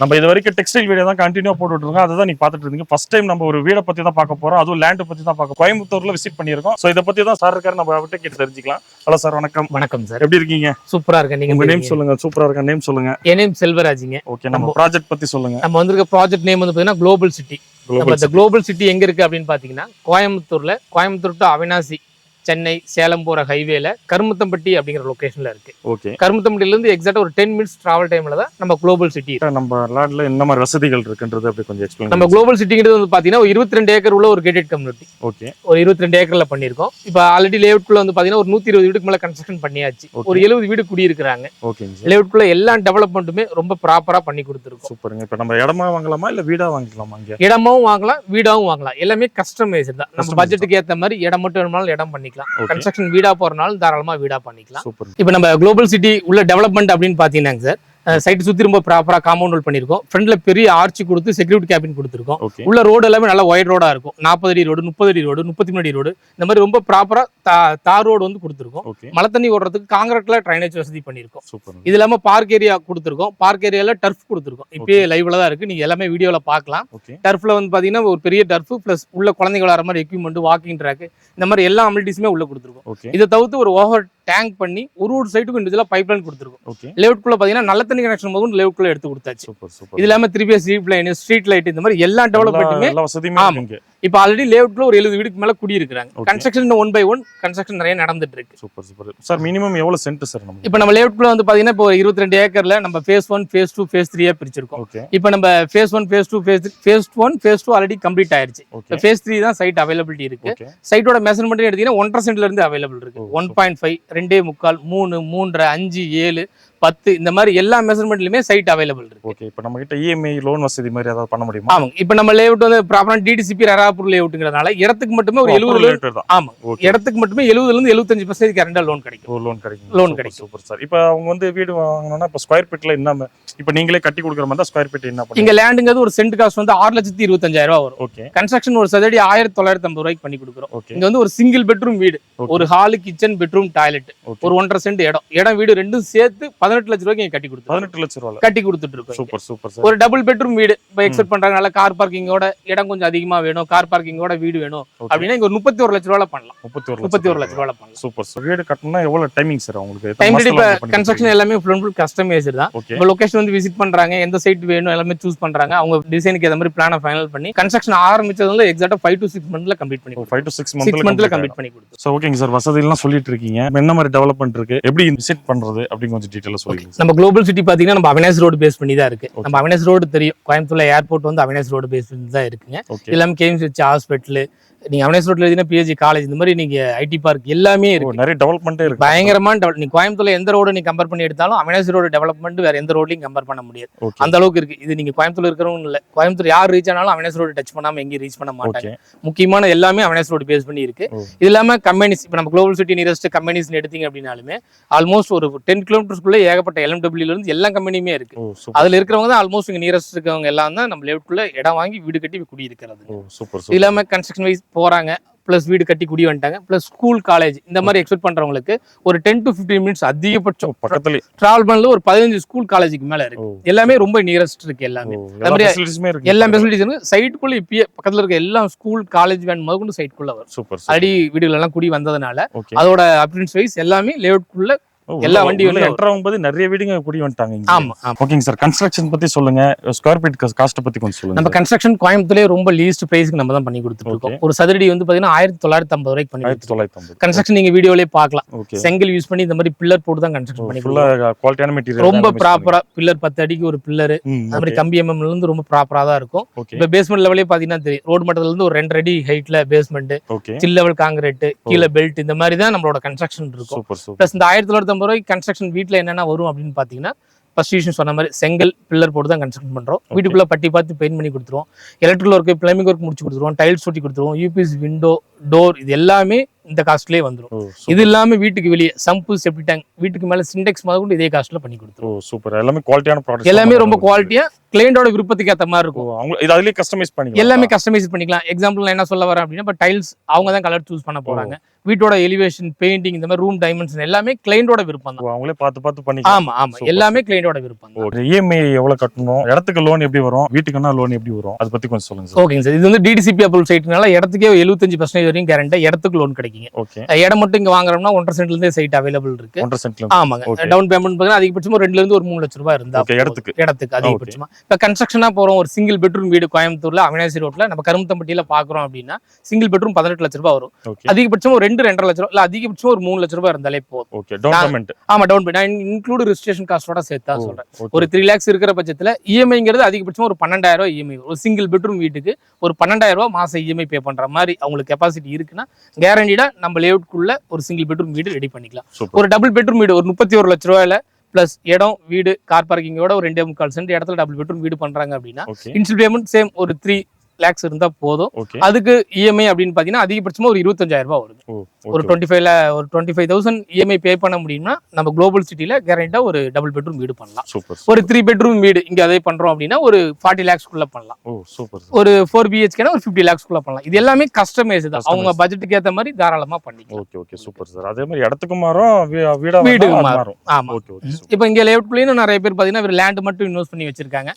நம்ம இது வரைக்கும் டெக்ஸ்டைல் வீடியோ தான் கண்டினியூ போட்டுட்டு இருக்கோம் அதை தான் நீங்க பார்த்துட்டு இருந்தீங்க. ஃபர்ஸ்ட் டைம் நம்ம ஒரு வீடை பத்தி தான் பார்க்க போறோம். அதுவும் லேண்ட் பத்தி தான் பார்க்க கோயம்புத்தூர்ல விசிட் பண்ணியிருக்கோம். ஸோ இதை பத்தி தான் சார் இருக்காரு. நம்ம அவர்கிட்ட கேட்டு தெரிஞ்சுக்கலாம். ஹலோ சார் வணக்கம். வணக்கம் சார் எப்படி இருக்கீங்க? சூப்பரா இருக்கேன். நீங்க உங்க நேம்? சொல்லுங்க. சூப்பரா இருக்க நேம் சொல்லுங்க. என் நேம் செல்வராஜிங்க. ஓகே நம்ம ப்ராஜெக்ட் பத்தி சொல்லுங்க. நம்ம வந்திருக்க ப்ராஜெக்ட் நேம் வந்து பாத்தீங்கன்னா குளோபல் சிட்டி நம்ம Global இந்த குளோபல் சிட்டி எங்க இருக்கு அப்படின்னு பாத்தீங்கன்னா கோயம்புத்தூர்ல கோயம்புத்தூர் டு அவினாசி சென்னை சேலம் போற ஹைவேல கருமுத்தம்பட்டி அப்படிங்கிற லொகேஷன்ல இருக்கு. ஓகே. கருமுத்தம்பட்டில இருந்து எக்ஸாக்டா ஒரு டென் மினிட்ஸ் டிராவல் டைம்ல தான் நம்ம குளோபல் சிட்டி நம்ம லேண்ட்ல என்ன மாதிரி வசதிகள் இருக்குன்றது அப்படி கொஞ்சம் எக்ஸ்பிளைன் நம்ம குளோபல் சிட்டிங்கிறது வந்து பாத்தீங்கன்னா ஒரு இருபத்தி ரெண்டு ஏக்கர் உள்ள ஒரு கேட்டட் கம்யூனிட்டி ஓகே. ஒரு இருபத்தி ரெண்டு ஏக்கர்ல பண்ணியிருக்கோம். இப்போ ஆல்ரெடி லேஅவுட்குள்ள வந்து பாத்தீங்கன்னா ஒரு நூத்தி இருபது வீடுக்கு மேல கன்ஸ்ட்ரக்ஷன் பண்ணியாச்சு. ஒரு எழுபது வீடு குடியிருக்கிறாங்க. ஓகேங்க சார். லேஅவுட்குள்ள எல்லா டெவலப்மெண்ட்டுமே ரொம்ப ப்ராப்பரா பண்ணி கொடுத்துருக்கோம். சூப்பருங்க. இப்போ நம்ம இடமா வாங்கலாமா இல்ல வீடா வாங்கிக்கலாமா இடமாவும் வாங்கலாம் வீடாவும் வாங்கலாம். எல்லாமே கஸ்டமைஸ் தான். நம்ம பட்ஜெட்டுக்கு ஏத்த மாதிரி இடம் மட்டும் வேணுமாலும் இடம் பண்ணிக்கலாம். Okay. கன்ஸ்ட்ரக்ஷன் வீடா போறனாலும் தாராளமா வீடா பண்ணிக்கலாம். இப்போ நம்ம குளோபல் சிட்டி உள்ள டெவலப்மெண்ட் அப்படின்னு பாத்தீங்கன்னா சார் சைட் சுத்தி ரொம்ப ப்ராப்பரா காம்பவுண்ட் வால் பண்ணிருக்கோம். ஃப்ரண்ட்ல பெரிய ஆர்ச்சி கொடுத்து செக்யூரிட்டி கேபின் கொடுத்துருக்கோம். உள்ள ரோடு எல்லாமே நல்லா ஒயிட் ரோடா இருக்கும். நாற்பது அடி ரோடு முப்பது அடி ரோடு முப்பத்தி மூணு அடி ரோடு இந்த மாதிரி ரொம்ப ப்ராப்பரா தார் ரோடு வந்து கொடுத்துருக்கோம். மழை தண்ணி ஓடுறதுக்கு காங்கிரீட்ல ட்ரைனேஜ் வசதி பண்ணியிருக்கோம் இது இல்லாம பார்க் ஏரியா கொடுத்துருக்கோம். பார்க் ஏரியால டர்ஃப் கொடுத்துருக்கோம். இப்பயே லைவ்ல தான் இருக்கு. நீங்க எல்லாமே வீடியோல பார்க்கலாம். டர்ஃப்ல வந்து பாத்தீங்கன்னா ஒரு பெரிய டர்ஃப் பிளஸ் உள்ள குழந்தைங்க விளாட்ற மாதிரி எக்யூப்மெண்ட் வாக்கிங் ட்ராக் இந்த மாதிரி எல்லா அமிலிட்டிஸுமே உள்ள கொடுத்துருக்கோம். இதை தவிர்த்து ஒரு ஓவர் டேங்க் பண்ணி ஒரு ஒரு சைட்டுக்கும் இண்டிவிஜுவலா பைப் லைன் கொடுத்துருக்கோம். லேவுட்குள்ள பாத்தீங்கன்னா நல்ல தண்ணி கனெக்ஷன் போதும் லேவுட்குள்ள எடுத்து கொடுத்தாச்சு. இது இல்லாம திருப்பி ஸ்ட்ரீட் லைன் ஸ்ட்ரீட் லைட் இந்த மாதிரி எல்லா டெவலப்மெண்ட்டுமே எல்லா வசதியுமே ஆமா. இருக்கு இப்போ ஆல்ரெடி லேவுட்ல ஒரு எழுபது வீடுக்கு மேல குடியிருக்காங்க. Construction one by one construction நிறைய நடந்துட்டு இருக்கு சூப்பர் சூப்பர் சார் மினிமம் எவ்வளவு சென்ட் சார் நம்ம? இப்போ நம்ம லேவுட்குள்ள வந்து பாத்தீங்கன்னா இப்போ இருபத்தி ரெண்டு ஏக்கர்ல நம்ம phase one phase two phase த்ரீயா பிரிச்சிருக்கோம். இப்போ நம்ம phase one phase two phase phase one phase two already complete ஆயிருச்சு. ஃபேஸ் த்ரீ தான் சைட் அவைலபிலிட்டி இருக்கு. சைட்டோட மெஷர்மெண்ட் எடுத்தீங்கன்னா ஒன்றரை சென்ட்ல இருந்து அவைலபிள் இருக்கு. ஒன் பாயிண்ட் ஃபைவ் ரெண்டே முக்கால் மூணு மூன்றரை அஞ்சு ஏழு பத்து இந்த மாதிரி எல்லா மெஷர்மெண்ட்லயுமே சைட் அவைலபிள் இருக்கு. ஓகே இப்போ நம்ம கிட்ட இஎம்ஐ லோன் வசதி மாதிரி ஏதாவது பண்ண முடியுமா? ஆமாங்க. இப்போ நம்ம லேஅவுட் வந்து ப்ராப்பரான டிடிசிபி ரராப்பூர் லேஅவுட்டுங்கிறதுனால இடத்துக்கு மட்டுமே ஒரு எழுபது தான். ஆமா. இடத்துக்கு மட்டுமே எழுபதுல இருந்து எழுபத்தஞ்சு பர்சன்டேஜ் கரண்டா லோன் கிடைக்கும். ஒரு லோன் கிடைக்கும். Super, கிடைக்கும். சூப்பர் சார் இப்போ அவங்க வந்து வீடு வாங்கணும்னா இப்போ ஸ்கொயர் ஃபீட்ல என்ன இப்போ நீங்களே கட்டி கொடுக்குற மாதிரி தான் ஸ்கொயர் ஃபீட் என்ன இங்க லேண்டுங்கிறது ஒரு சென்ட் காஸ்ட் வந்து ஆறு லட்சத்தி இருபத்தஞ்சாயிரம் ரூபாய் வரும். ஓகே கன்ஸ்ட்ரக்ஷன் ஒரு சதடி ஆயிரத்தி தொள்ளாயிரத்தி ஐம்பது ரூபாய்க்கு பண்ணி கொடுக்குறோம். ஓகே இங்க வந்து ஒரு சிங்கிள் பெட்ரூம் வீடு. ஒரு ஹாலு கிச்சன் பெட்ரூம் டாய்லெட் ஒரு ஒன்றரை சென்ட் இடம். இடம் வீடு ரெண்டும் சேர்த்து பதினெட்டு லட்ச ரூபாய்க்கு கட்டி கொடுத்து பதினெட்டு லட்ச ரூபாய் கட்டி கொடுத்துட்டு இருக்கோம். சூப்பர் சூப்பர் ஒரு டபுள் பெட்ரூம் வீடு. இப்போ எக்ஸ்பெக்ட் பண்றாங்க. நல்ல கார் பார்க்கிங்கோட இடம் கொஞ்சம் அதிகமா வேணும். கார் பார்க்கிங்கோட வீடு வேணும். அப்படின்னா இங்க ஒரு முப்பத்தி ஒரு லட்ச ரூபாய் பண்ணலாம். முப்பத்தி ஒரு முப்பத்தி ஒரு லட்ச ரூபாய் பண்ணலாம். சூப்பர் வீடு கட்டணும்னா எவ்வளவு டைமிங் சார் உங்களுக்கு டைம் இப்ப கன்ஸ்ட்ரக்ஷன் எல்லாமே ஃபுல் அண்ட் ஃபுல் கஸ்டமைஸ்டு தான். இப்போ லொகேஷன் வந்து விசிட் பண்றாங்க எந்த சைட் வேணும் எல்லாமே சூஸ் பண்றாங்க. அவங்க டிசைனுக்கு ஏற்ற மாதிரி பிளானை ஃபைனல் பண்ணி கன்ஸ்ட்ரக்ஷன் ஆரம்பிச்சது வந்து எக்ஸாக்டா ஃபைவ் டு சிக்ஸ் மந்த்ல கம்ப்ளீட் பண்ணி ஃபைவ் டு சிக்ஸ் மந்த்ல மந்த்ல கம்ப்ளீட் பண்ணி கொடுத்தோம் ஸோ ஓகேங்க சார் வசதியெல்லாம் சொல்லிட்டு இருக்கீங்க. என்ன மாதிரி டெவலப்மெண்ட் இருக்கு? எப்படி விசிட் பண்றது? அப்படின்னு கொஞ்சம் டீட்டெயிலாக சொல்லிடுங்க சார் நம்ம குளோபல் சிட்டி பாத்தீங்கன்னா நம்ம அவினாஸ் ரோடு பேஸ் பண்ணி தான் இருக்கு. நம்ம அவினாஸ் ரோடு தெரியும். கோயம்புத்தூர்ல ஏர்போர்ட் வந்து அவினாஸ் ரோடு பேஸ் பண்ணி தான் இருக்குங்க. எல்லாமே கேம்ஸ் வச்சு ஹாஸ்பிட்டல் நீங்க அவினாஸ் ரோட்ல எழுதினா பிஹெச்சி காலேஜ் இந்த மாதிரி நீங்க ஐடி பார்க் எல்லாமே இருக்கு. நிறைய டெவலப்மெண்ட்டே இருக்கு. பயங்கரமான டெவலப் நீ கோயம்புத்தூர்ல எந்த ரோடு நீ கம்பேர் பண்ணி எடுத்தாலும் அவினாசி ரோடு டெவலப்மெண்ட் வேற எந்த ரோட்லையும் கம்பேர் பண்ண முடியாது. அந்த அளவுக்கு இருக்கு. இது நீங்க கோயம்புத்தூர்ல இருக்கிறவங்க இல்ல. கோயம்புத்தூர் யார் ரீச் ஆனாலும் அவினாசி ரோடு டச் பண்ணாம எங்கேயும் ரீச் பண்ண மாட்டாங்க. முக்கியமான எல்லாமே அவினாசி ரோடு பேஸ் பண்ணி இருக்கு. இது இல்லாம கம்பெனிஸ் இப்போ நம்ம குளோபல் சிட்டி நியரஸ்ட் கம்பெனிஸ் எடுத்தீங்க அப்படின்னாலுமே ஆல்மோஸ்ட் ஒரு டென் கிலோமீட்டர்ஸ்க்குள்ள ஏகப்பட்ட LMW ல இருந்து எல்லா கம்பெனியுமே இருக்கு. அதுல இருக்கிறவங்க தான் ஆல்மோஸ்ட் இங்க நியரஸ்ட் இருக்கவங்க எல்லாம் தான் நம்ம லேவுட்குள்ள இடம் வாங்கி வீடு கட்டி குடியிருக்கிறது. சூப்பர் கன்ஸ்ட்ரக்ஷன் வைஸ் போறாங்க. ப்ளஸ் வீடு கட்டி குடி வந்துட்டாங்க. ப்ளஸ் ஸ்கூல் காலேஜ் இந்த மாதிரி எக்ஸ்பெக்ட் பண்றவங்களுக்கு ஒரு டென் டு 15 மினிட்ஸ் அதிகபட்சம் பக்கத்துலயே டிராவல் பண்ணல ஒரு பதினஞ்சு ஸ்கூல் காலேஜுக்கு மேல இருக்கு. எல்லாமே ரொம்ப நியரஸ்ட் இருக்கு எல்லாமே. எல்லா ஃபெசிலிட்டிஸ் இருக்கு. சைட்டுக்குள்ள இப்பயே பக்கத்துல இருக்க எல்லா ஸ்கூல் காலேஜ் வேன் முதற்கொண்டு சைட்டுக்குள்ள வரும். சூப்பர் அடி வீடுகள் எல்லாம் குடி வந்ததுனால அதோட அப்டன்ஸ் வைஸ் எல்லாமே லேஅவுட்குள்ள எல்லா வண்டியும் என்டர் ஆகும்போது நிறைய வீடுங்க குடி வந்துட்டாங்க. ஆமா ஓகேங்க சார் கன்ஸ்ட்ரக்ஷன் பத்தி சொல்லுங்க. ஸ்கொயர் ஃபீட் காஸ்ட் பத்தி கொஞ்சம் சொல்லுங்க நம்ம கன்ஸ்ட்ரக்ஷன் கோயம்புத்தூர்லயே ரொம்ப லீஸ்ட் பிரைஸ்க்கு நம்ம தான் பண்ணி கொடுத்துட்டு இருக்கோம். ஒரு சதுரடி வந்து பாத்தீங்கன்னா ஆயிரத்தி தொள்ளாயிரத்தி ஐம்பது ரூபாய்க்கு பண்ணி ஆயிரத்தி தொள்ளாயிரத்தி ஐம்பது. கன்ஸ்ட்ரக்ஷன் நீங்க வீடியோலயே பார்க்கலாம். ஓகே செங்கல் யூஸ் பண்ணி இந்த மாதிரி பில்லர் போட்டு தான் கன்ஸ்ட்ரக்ஷன் பண்ணி குவாலிட்டியான மெட்டீரியல் ரொம்ப ப்ராப்பரா பில்லர் பத்து அடிக்கு ஒரு பில்லர் அது மாதிரி கம்பி எம்எம்ல இருந்து ரொம்ப ப்ராப்பரா தான் இருக்கும். இப்ப பேஸ்மெண்ட் லெவலே பாத்தீங்கன்னா தெரியும். ரோடு மட்டத்துல இருந்து ஒரு ரெண்டு அடி ஹைட்ல பேஸ்மெண்ட் சில் லெவல் காங்கிரீட் கீழே பெல்ட் இந்த மாதிரி தான் நம்மளோட கன்ஸ்ட்ரக்ஷன் இருக்கும். பிளஸ் இந்த ஆயிரத்தி தொள்ளாயிரத்தி ஐம்பது ரூபாய்க்கு கன்ஸ்ட்ரக்ஷன் வீட்ல என்னென்ன வரும் அப்படின்னு பாத்தீங்கன்னா ஃபர்ஸ்ட் யூஷன் சொன்ன மாதிரி செங்கல் பில்லர் போட்டு தான் கன்ஸ்ட்ரக்ஷன் பண்றோம். வீட்டுக்குள்ள பட்டி பார்த்து பெயிண்ட் பண்ணி கொடுத்துருவோம். எலக்ட்ரிக்கல் ஒர்க் பிளம்பிங் ஒர்க் முடிச்சு கொடுத்துருவோம். டைல்ஸ் ஒட்டி கொடுத்துருவோம். யூபிஎஸ் விண்டோ டோர் இது எல்லாமே இந்த காஸ்ட்லயே வந்துரும். ஓ இது இல்லாம வீட்டுக்கு வெளியே சம்பு செப்டி டேங்க் வீட்டுக்கு மேல சிண்டெக்ஸ் முதல் கொண்டு இதே காஸ்ட்ல பண்ணி கொடுத்துருவோம் ஓ சூப்பர். எல்லாமே குவாலிட்டியான ப்ராடக்ட் எல்லாமே ரொம்ப குவாலிட்டியா கிளைண்டோட விருப்பத்துக்கு ஏத்த மாதிரி இருக்கும். அவங்க இது அதுலயே கஸ்டமைஸ் பண்ணிக்கலாம். எல்லாமே கஸ்டமைஸ் பண்ணிக்கலாம். எக்ஸாம்பிள் நான் என்ன சொல்ல வரேன் அப்படின்னா இப்போ டைல்ஸ் அவங்க தான் கலர் சூஸ் பண்ண போறாங்க. வீட்டோட எலிவேஷன் பெயிண்டிங் இந்த மாதிரி ரூம் டைமென்ஷன் எல்லாமே கிளைண்டோட விருப்பம் தான். அவங்களே பார்த்து பார்த்து பண்ணிக்கலாம். ஆமா ஆமா. எல்லாமே கிளைண்டோட விருப்பம் இஎம்ஐ எவ்வளவு கட்டணும்? இடத்துக்கு லோன் எப்படி வரும்? வீட்டுக்குன்னா லோன் எப்படி வரும்? அதை பத்தி கொஞ்சம் சொல்லுங்க சார் ஓகேங்க சார் இது வந்து டிடிசிபி அப்ரூவல் சைட்னால இடத்துக்கே எழுபத்தஞ்சு பர்சன்டேஜ் வரையும் கேரண்டா இடத்துக்கு லோன் கிடைக்குங்க. ஓகே. அஹ் இடம் மட்டும் இங்க வாங்குறோம்னா ஒன்றரை சென்ட்ல இருந்தே சைட் அவைலபிள் இருக்கு. ஒன்றரை சென்ட்ல ஆமாங்க. டவுன் பேமெண்ட் பார்த்தீங்கன்னா அதிகபட்சமா ரெண்டுல இருந்து ஒரு மூணு லட்ச ரூபாய் இருந்தா. இடத்துக்கு. இடத்துக்கு அதிகபட்சமா. இப்ப கன்ஸ்ட்ரக்ஷனா போறோம். ஒரு சிங்கிள் பெட்ரூம் வீடு கோயம்புத்தூர்ல அவினாசி ரோட்ல நம்ம கருமத்தம்பட்டியில பாக்குறோம் அப்படின்னா சிங்கிள் பெட்ரூம் பதினெட்டு லட்ச ரூபாய் வரும். அதிகபட்சம் ஒரு ரெண்டு ரெண்டரை லட்ச ரூபாய் இல்ல அதிகபட்சம் ஒரு மூணு லட்ச ரூபாய் இருந்தாலே போதும். ஆமா டவுன் பேமெண்ட் இன்க்ளூட் ரிஜிஸ்ட்ரேஷன் காஸ்டோட சேர்த்தா சொல்றேன். ஒரு த்ரீ லேக்ஸ் இருக்கிற பட்சத்துல இஎம்ஐங்கிறது அதிகபட்சம் ஒரு பன்னெண்டாயிரம் ரூபாய் இஎம்ஐ ஒரு சிங்கிள் பெட்ரூம் வீட்டுக்கு ஒரு பன்னெண்டாயிரம் ரூபாய் மாசம் இஎம்ஐ பே பண்ற மாதிரி அவங்களுக்கு கெப்பாசிட்டி இருக்குன்னா கேரண்டீடா நம்ம லேஅவுட்குள்ள ஒரு சிங்கிள் பெட்ரூம் வீடு ரெடி பண்ணிக்கலாம். ஒரு டபுள் பெட்ரூம் வீடு ஒரு முப்பத்தி ஒரு லட்ச ரூபாயில பிளஸ் இடம் வீடு கார் பார்க்கிங்கோட ஒரு ரெண்டே முக்கால் சென்ட் இடத்துல டபுள் பெட்ரூம் வீடு பண்றாங்க அப்படின்னா இன்ஷியல் பேமெண்ட் சேம் ஒரு த்ரீ லேக்ஸ் இருந்தா போதும். அதுக்கு இஎம்ஐ அப்படின்னு பாத்தீங்கன்னா அதிகபட்சமா ஒரு இருபத்தஞ்சாயிரம் ரூபாய் வருது. ஒரு டுவெண்ட்டி ஃபைவ்ல ஒரு twenty five thousand EMI pay பண்ண முடியும்னா நம்ம குளோபல் சிட்டில கேரண்டா ஒரு டபுள் பெட்ரூம் வீடு பண்ணலாம். ஒரு த்ரீ பெட்ரூம் வீடு இங்க அதே பண்றோம் அப்படின்னா ஒரு ஃபார்ட்டி லேக்ஸ்க்குள்ள பண்ணலாம். ஒரு ஃபோர் பிஹெச்கேனா ஒரு ஃபிஃப்டி லேக்ஸ்க்குள்ள பண்ணலாம். இது எல்லாமே கஸ்டமைஸ் தான். அவங்க பட்ஜெட்டுக்கு ஏத்த மாதிரி தாராளமா பண்ணிக்கலாம். ஓகே ஓகே சூப்பர் சார் அதே மாதிரி இடத்துக்கும் மாறும் வீடா மாறும். மாறும். ஆமா. ஓகே ஓகே சூப்பர் இப்போ இங்க லேஅவுட்லயும் நிறைய பேர் பாத்தீங்கன்னா லேண்ட் மட்டும் இன்வெஸ்ட் பண்ணி வச்சிருக்காங்க.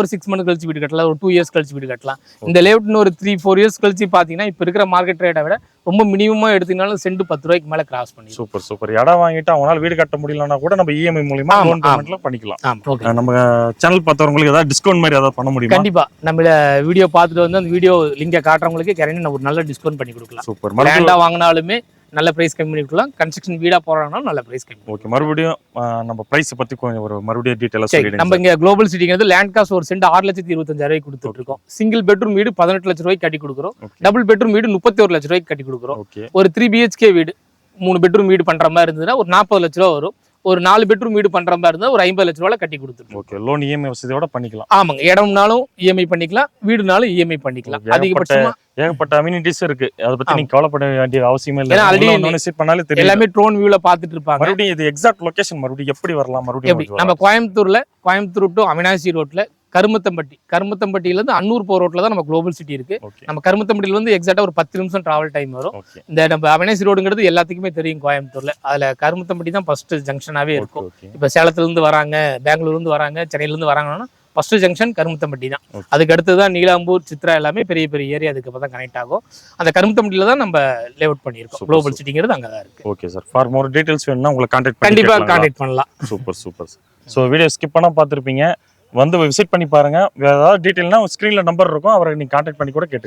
ஒரு சிக்ஸ் மந்த் கழிச்சு வீடு கட்டலாம் ஒரு டூ இயர்ஸ் கழிச்சு வீடு கட்டலாம். இந்த லேஅவுட் ஒரு த்ரீ ஃபோர் இயர்ஸ் கழிச்சு பாத்தீங்கன்னா இப்போ இருக்கிற மார்க்கெட் ரேட்டை விட ரொம்ப மினிமமா எடுத்தீங்கனாலும் சென்ட் பத்து ரூபாய்க்கு மேல கிராஸ் பண்ணி சூப்பர் சூப்பர் இடம் வாங்கிட்டு அவங்களால வீடு கட்ட முடியலன்னா கூட நம்ம இஎம்ஐ மூலியமா ஆமா, லோன். பேமெண்ட்ல பண்ணிக்கலாம். நம்ம சேனல் பார்த்தவங்களுக்கு ஏதாவது டிஸ்கவுண்ட் மாதிரி ஏதாவது பண்ண முடியுமா? கண்டிப்பா. நம்ம வீடியோ பார்த்துட்டு வந்து அந்த வீடியோ லிங்கை காட்டுறவங்களுக்கு கேரண்டி ஒரு நல்ல டிஸ்கவுண்ட் பண்ணி கொடுக்கலாம். சூப்பர் வாங்கினாலுமே நல்ல பிரைஸ் கம்மி பண்ணி கொடுக்கலாம். கன்ஸ்ட்ரக்ஷன் வீடா போறாங்கனாலும் நல்ல பிரைஸ் கம்மி ஓகே மறுபடியும் நம்ம பிரைஸ் பத்தி கொஞ்சம் ஒரு மறுபடியும் டீட்டெயிலா சரி நம்ம இங்க குளோபல் சிட்டிங்கிறது லேண்ட் காஸ்ட் ஒரு சென்ட் ஆறு லட்சத்தி இருபத்தஞ்சாயிரம் ரூபாய்க்கு கொடுத்துட்டு இருக்கோம். சிங்கிள் பெட்ரூம் வீடு பதினெட்டு லட்ச ரூபாய்க்கு கட்டி கொடுக்குறோம். டபுள் பெட்ரூம் வீடு முப்பத்தி ஒரு லட்ச ரூபாய்க்கு கட்டி கொடுக்குறோம். ஒரு த்ரீ பிஹெச்கே வீடு மூணு பெட்ரூம் வீடு பண்ற மாதிரி இருந்ததுன்னா ஒரு நாற்பது லட்ச ரூபா வரும். ஒரு நாலு பெட்ரூம் வீடு பண்ற மாதிரி இருந்தா ஒரு ஐம்பது லட்ச ரூபாய் கட்டி கொடுத்துருவோம். ஓகே லோன் இஎம்ஐ வசதியோட பண்ணிக்கலாம். ஆமாங்க இடம்னாலும் இஎம்ஐ பண்ணிக்கலாம் வீடுனாலும் இஎம்ஐ பண்ணிக்கலாம். Okay, அதிகபட்சமா ஏகப்பட்ட அம்யூனிட்டிஸ் இருக்கு. அதை பத்தி. நீங்க கவலைப்பட வேண்டிய அவசியமே இல்லை. வந்து விசிட் பண்ணாலே தெரியும் எல்லாமே ட்ரோன் வியூல பாத்துட்டு இருப்பாங்க. மறுபடியும் இது எக்ஸாக்ட் லொகேஷன் மறுபடியும் எப்படி வரலாம் மறுபடியும் நம்ம கோயம்புத்தூர்ல கோயம்புத்தூர் டு அவினாசி ரோட்ல கருமத்தம்பட்டி. கருமத்தம்பட்டியில இருந்து அன்னூர் போற ரோட்ல தான் நம்ம குளோபல் சிட்டி இருக்கு. நம்ம கருமத்தம்பட்டியில இருந்து எக்ஸாக்டா ஒரு பத்து நிமிஷம் டிராவல் டைம் வரும். இந்த நம்ம அவினாசி ரோடுங்கிறது எல்லாத்துக்குமே தெரியும் கோயம்புத்தூர்ல. அதுல கருமத்தம்பட்டி தான் ஃபர்ஸ்ட் ஜங்ஷனாவே ஓகே இருக்கும். இப்ப சேலத்துல இருந்து வராங்க பெங்களூர்ல இருந்து வராங்க சென்னையில இருந்து வராங்கன்னா ஃபர்ஸ்ட் ஜங்ஷன் கருமத்தம்பட்டி தான். அதுக்கு அடுத்து தான் நீலாம்பூர் சித்ரா எல்லாமே பெரிய பெரிய ஏரியா அதுக்கு அப்புறம் தான் கனெக்ட் ஆகும். அந்த கருமத்தம்பட்டியில தான் நம்ம லேஅவுட் பண்ணியிருக்கோம். Super, global. சிட்டிங்கிறது அங்கே தான் இருக்கு. Okay sir for more details வேணும்னா உங்களை கான்டாக்ட் பண்ணி கண்டிப்பா கேட்கலாங்களா? கான்டாக்ட் பண்ணலாம். Super super so video skip பண்ணா பார்த்துருப்பீங்க. வந்து விசிட் பண்ணி பாருங்க. வேற ஏதாவது டீட்டெயில்னா ஸ்க்ரீன்ல நம்பர் இருக்கும். அவரை நீங்கள் கான்டாக்ட் பண்ணி கூட கேட்டுக்கலாம்.